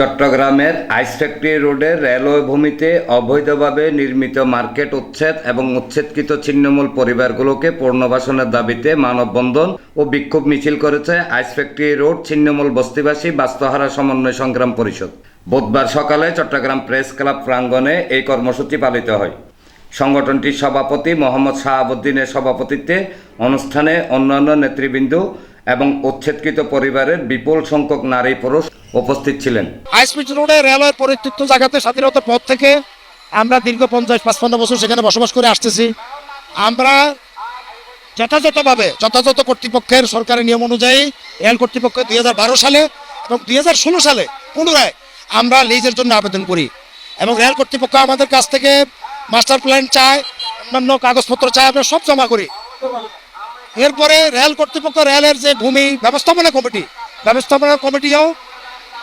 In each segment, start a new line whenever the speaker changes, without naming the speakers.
চট্টগ্রামের ice factory রোডের railway ভূমিতে অবৈধভাবে নির্মিত মার্কেট উচ্ছেদ এবং উচ্ছেদকৃত ছিন্নমূল পরিবারগুলোকে পুনর্বাসনের দাবিতে মানববন্ধন ও বিক্ষোভ মিছিল করেছে আইস ফ্যাক্টরি রোড ছিন্নমূল বস্তিবাসী বাস্তুহারা সমন্বয় সংগ্রাম পরিষদ। বুধবার সকালে চট্টগ্রাম প্রেস ক্লাব প্রাঙ্গণে এই কর্মসূচি পালিত হয়। সংগঠনটির সভাপতি মোহাম্মদ শাহাবুদ্দিনের সভাপতিত্বে অনুষ্ঠানে অন্যান্য নেতৃবৃন্দ এবং উচ্ছেদকৃত পরিবারের বিপুল সংখ্যক নারী পুরুষ উপস্থিত ছিলেন।
হাইস্পিড রোডে রেলওয়ের পরিত্যক্ত জায়গাতে স্বাধীনতার পর থেকে আমরা দীর্ঘ পঞ্চাশ পাঁচপান্ন বছর সেখানে বসবাস করে আসতেছি। আমরা যথাযথভাবে, যথাযথ কর্তৃপক্ষের সরকারের নিয়ম অনুযায়ী রেল কর্তৃপক্ষ দুই হাজার বারো সালে এবং দুই হাজার ষোলো সালে পুনরায় আমরা লিজের জন্য আবেদন করি এবং রেল কর্তৃপক্ষ আমাদের কাছ থেকে মাস্টার প্ল্যান চায়, অন্যান্য কাগজপত্র চায়, আমরা সব জমা করি। এরপরে রেল কর্তৃপক্ষ রেলের যে ভূমি ব্যবস্থাপনা কমিটি, ব্যবস্থাপনা কমিটিও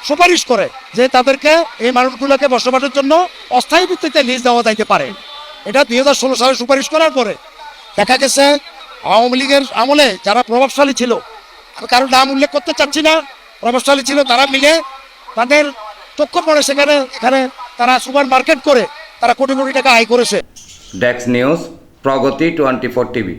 সুপারিশ করে যে তাদেরকে এই মানুষগুলোকে বসবাসের জন্য অস্থায়ী ভিত্তিতে লিজ দেওয়া যাইতে পারে। এটা দুই হাজার ষোলো সালে সুপারিশ করার পরে দেখা গেছে আওয়ামী লীগের আমলে যারা প্রভাবশালী ছিল, আমি কারও নাম উল্লেখ করতে চাচ্ছি না, প্রভাবশালী ছিল তারা মিলে তাদের চক্ষ পড়ে সেখানে, এখানে তারা সুপার মার্কেট করে তারা কোটি কোটি টাকা আয় করেছে।
ডেক্স news Pragati twenty four TV